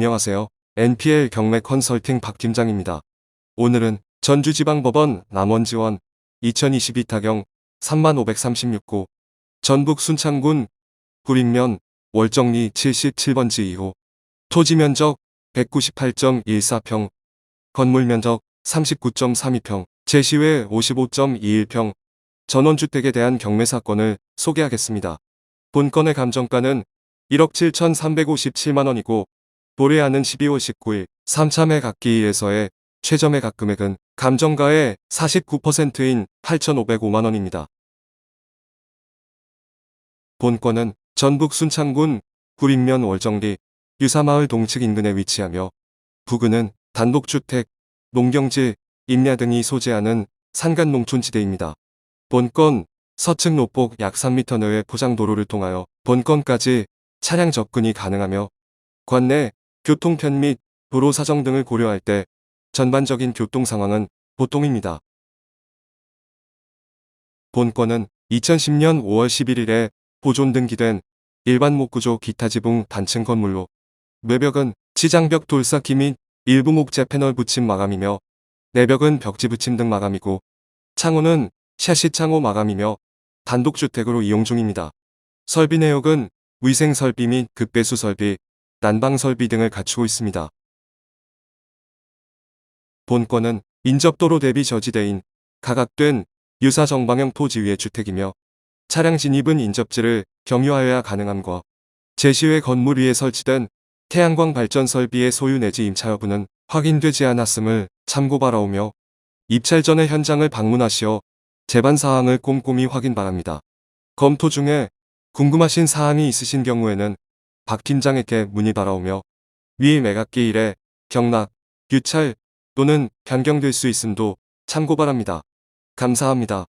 안녕하세요. NPL 경매 컨설팅 박 팀장입니다. 오늘은 전주지방법원 남원지원 2022 타경 3536고 전북 순창군 구림면 월정리 77번지 2호 토지 면적 198.14평 건물 면적 39.32평 제시외 55.21평 전원주택에 대한 경매 사건을 소개하겠습니다. 본건의 감정가는 1억 7,357만원이고 도래하는 12월 19일 3참회 각기에서의 최저 매 각 금액은 감정가의 49%인 8,505만원입니다. 본건은 전북 순창군 구림면 월정리 유사마을 동측 인근에 위치하며 부근은 단독주택, 농경지, 임야 등이 소재하는 산간 농촌지대입니다. 본건 서측 노폭 약 3m 내외 포장도로를 통하여 본건까지 차량 접근이 가능하며 관내 교통편 및 도로 사정 등을 고려할 때 전반적인 교통 상황은 보통입니다. 본건은 2010년 5월 11일에 보존 등기된 일반 목구조 기타 지붕 단층 건물로 외벽은 지장벽 돌쌓기 및 일부 목재 패널 붙임 마감이며 내벽은 벽지 붙임 등 마감이고 창호는 샤시 창호 마감이며 단독주택으로 이용 중입니다. 설비 내역은 위생 설비 및 급배수 설비, 난방 설비 등을 갖추고 있습니다. 본건은 인접도로 대비 저지대인 가각된 유사 정방형 토지 위의 주택이며 차량 진입은 인접지를 경유하여야 가능함과 제시외 건물 위에 설치된 태양광 발전 설비의 소유 내지 임차 여부는 확인되지 않았음을 참고 바라오며 입찰 전에 현장을 방문하시어 재반 사항을 꼼꼼히 확인 바랍니다. 검토 중에 궁금하신 사항이 있으신 경우에는 박 팀장에게 문의 바라오며 위 매각기 일에 경락, 유찰 또는 변경될 수 있음도 참고 바랍니다. 감사합니다.